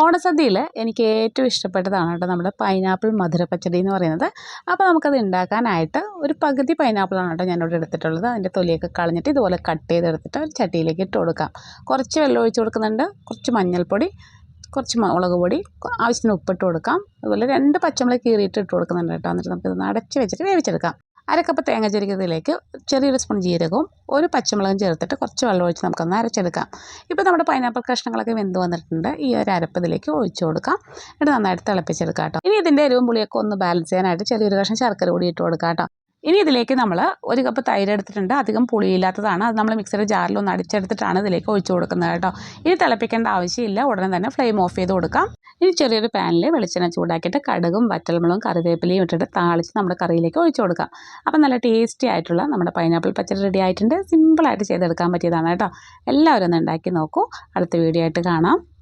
ഓണസദ്യയിൽ എനിക്ക് ഏറ്റവും ഇഷ്ടപ്പെട്ടതാണ് കേട്ടോ നമ്മുടെ പൈനാപ്പിൾ മധുരപ്പച്ചടി എന്ന് പറയുന്നത്. അപ്പോൾ നമുക്കത് ഉണ്ടാക്കാനായിട്ട് ഒരു പകുതി പൈനാപ്പിളാണ് കേട്ടോ ഞാനിവിടെ എടുത്തിട്ടുള്ളത്. അതിന്റെ തൊലിയൊക്കെ കളഞ്ഞിട്ട് ഇതുപോലെ കട്ട് ചെയ്തെടുത്തിട്ട് ഒരു ചട്ടിയിലേക്ക് ഇട്ട് കൊടുക്കാം. കുറച്ച് വെള്ളം ഒഴിച്ച് കൊടുക്കുന്നുണ്ട്. കുറച്ച് മഞ്ഞൾപ്പൊടി കുറച്ച് മുളക് പൊടി ആവശ്യത്തിന് ഉപ്പിട്ട് കൊടുക്കാം. അതുപോലെ രണ്ട് പച്ചമുളക് കീറിയിട്ട് ഇട്ട് കൊടുക്കുന്നുണ്ട് കേട്ടോ. എന്നിട്ട് നമുക്കിത് അടച്ച് വെച്ചിട്ട് വേവിച്ചെടുക്കാം. അരക്കപ്പ് തേങ്ങ ചെരുക്കത്തിലേക്ക് ചെറിയൊരു സ്പൂൺ ജീരകവും ഒരു പച്ചമുളകും ചേർത്തിട്ട് കുറച്ച് വെള്ളം ഒഴിച്ച് നമുക്കൊന്ന് അരച്ചെടുക്കാം. ഇപ്പോൾ നമ്മുടെ പൈനാപ്പിൾ കഷ്ണങ്ങളൊക്കെ വെന്ത് വന്നിട്ടുണ്ട്. ഈ ഒരു അരപ്പ് ഇതിലേക്ക് ഒഴിച്ചു കൊടുക്കാം. എന്നിട്ട് നന്നായിട്ട് തിളപ്പിച്ചെടുക്കാം കേട്ടോ. ഇനി ഇതിന്റെ എരിവും പുളിയൊക്കെ ഒന്ന് ബാലൻസ് ചെയ്യാനായിട്ട് ചെറിയൊരു കഷ്ണം ശർക്കര കൂടി ഇട്ട് കൊടുക്കാം കേട്ടോ. ഇനി ഇതിലേക്ക് നമ്മൾ ഒരു കപ്പ് തൈര് എടുത്തിട്ടുണ്ട്. അധികം പുളിയില്ലാത്തതാണ്. അത് നമ്മൾ മിക്സറി ജാറിൽ ഒന്ന് അടിച്ചെടുത്തിട്ടാണ് ഇതിലേക്ക് ഒഴിച്ചു കൊടുക്കുന്നത് കേട്ടോ. ഇനി തിളപ്പിക്കേണ്ട ആവശ്യമില്ല. ഉടനെ തന്നെ ഫ്ലെയിം ഓഫ് ചെയ്ത് കൊടുക്കാം. ഇനി ചെറിയൊരു പാനിൽ വെളിച്ചെണ്ണ ചൂടാക്കിയിട്ട് കടുകും വറ്റൽമുളകും കറിവേപ്പിലയും ഇട്ടിട്ട് താളിച്ച് നമ്മുടെ കറിയിലേക്ക് ഒഴിച്ചു കൊടുക്കാം. അപ്പം നല്ല ടേസ്റ്റി ആയിട്ടുള്ള നമ്മുടെ പൈനാപ്പിൾ പച്ചടി റെഡി ആയിട്ടുണ്ട്. സിമ്പിളായിട്ട് ചെയ്തെടുക്കാൻ പറ്റിയതാണ് കേട്ടോ. എല്ലാവരും ഒന്ന് ഉണ്ടാക്കി നോക്കൂ. അടുത്ത വീഡിയോ ആയിട്ട് കാണാം.